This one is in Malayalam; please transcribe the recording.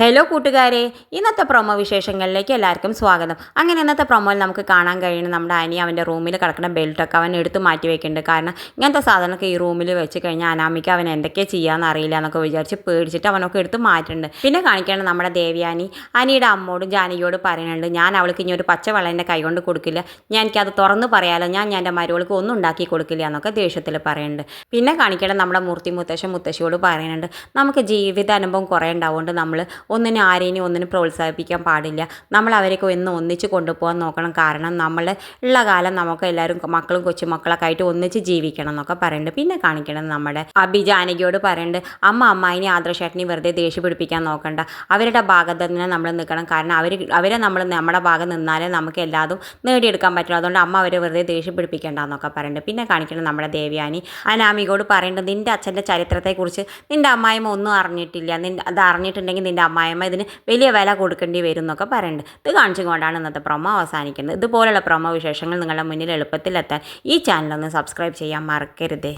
ഹലോ കൂട്ടുകാരെ. ഇന്നത്തെ പ്രൊമോ വിശേഷങ്ങളിലേക്ക് എല്ലാവർക്കും സ്വാഗതം. അങ്ങനെ ഇന്നത്തെ പ്രൊമോയിൽ നമുക്ക് കാണാൻ കഴിയുന്ന നമ്മുടെ അനി അവന്റെ റൂമിൽ കിടക്കുന്ന ബെൽറ്റൊക്കെ അവൻ എടുത്ത് മാറ്റി വെക്കുന്നുണ്ട്. കാരണം ഇങ്ങനത്തെ സാധനമൊക്കെ ഈ റൂമിൽ വെച്ച് കഴിഞ്ഞാൽ അനാമിക്ക് അവൻ എന്തൊക്കെ ചെയ്യാമെന്ന് അറിയില്ല എന്നൊക്കെ വിചാരിച്ച് പേടിച്ചിട്ട് അവനൊക്കെ എടുത്ത് മാറ്റുന്നുണ്ട്. പിന്നെ കാണിക്കേണ്ടത് നമ്മുടെ ദേവിയാനി. അനിയുടെ അമ്മോടും ജാനകിയോട് പറയുന്നുണ്ട് ഞാൻ അവൾക്ക് ഇനി ഒരു പച്ചവെള്ളന്റെ കൈ കൈകൊണ്ട് കൊടുക്കില്ല. ഞാൻ എനിക്കത് തുറന്ന് പറയാലോ. ഞാൻ എന്റെ മരുവൾക്ക് ഒന്നും ഉണ്ടാക്കി കൊടുക്കില്ല എന്നൊക്കെ ദേഷ്യത്തിൽ പറയുന്നുണ്ട്. പിന്നെ കാണിക്കേണ്ടത് നമ്മുടെ മൂർത്തി മുത്തശ്ശൻ മുത്തശ്ശിയോട് പറയുന്നുണ്ട് നമുക്ക് ജീവിത അനുഭവം കുറേ ഉണ്ടാവുകൊണ്ട് നമ്മൾ ഒന്നിനും ആരെയും ഒന്നിനും പ്രോത്സാഹിപ്പിക്കാൻ പാടില്ല. നമ്മൾ അവരെയൊക്കെ ഒന്ന് ഒന്നിച്ച് കൊണ്ടുപോകാൻ നോക്കണം. കാരണം നമ്മൾ ഉള്ള കാലം നമുക്ക് എല്ലാവരും മക്കളും കൊച്ചുമക്കളൊക്കെ ആയിട്ട് ഒന്നിച്ച് ജീവിക്കണം എന്നൊക്കെ പറയുന്നുണ്ട് പിന്നെ കാണിക്കണം നമ്മുടെ അബി ജാനകിയോട് പറയുന്നുണ്ട് അമ്മ അമ്മായിനെ ആദർശേട്ടനെ വെറുതെ ദേഷ്യം പിടിപ്പിക്കാൻ നോക്കണ്ട. അവരുടെ ഭാഗത്ത് തന്നെ നമ്മൾ നിൽക്കണം. കാരണം അവർ അവരെ നമ്മൾ നമ്മുടെ ഭാഗം നിന്നാലേ നമുക്ക് എല്ലാതും നേടിയെടുക്കാൻ പറ്റുള്ളൂ അതുകൊണ്ട് അമ്മ അവരെ വെറുതെ ദേഷ്യം പിടിപ്പിക്കേണ്ട എന്നൊക്കെ പറയുന്നുണ്ട് പിന്നെ കാണിക്കണം നമ്മുടെ ദേവ്യാനി. അനാമികോട് പറയേണ്ടത് നിന്റെ അച്ഛന്റെ ചരിത്രത്തെക്കുറിച്ച് നിന്റെ അമ്മായിമ്മ ഒന്നും അറിഞ്ഞിട്ടില്ല. നിന്റെ അത് അറിഞ്ഞിട്ടുണ്ടെങ്കിൽ നിന്റെ അമ്മായിമ്മ ഇതിന് വലിയ വില കൊടുക്കേണ്ടി വരും എന്നൊക്കെ പറയുന്നുണ്ട്. ഇത് കാണിച്ചുകൊണ്ടാണ് ഇന്നത്തെ പ്രൊമോ അവസാനിക്കുന്നത്. ഇതുപോലുള്ള പ്രൊമോ വിശേഷങ്ങൾ നിങ്ങളുടെ മുന്നിൽ എളുപ്പത്തിലെത്താൻ ഈ ചാനലൊന്ന് സബ്സ്ക്രൈബ് ചെയ്യാൻ മറക്കരുതേ.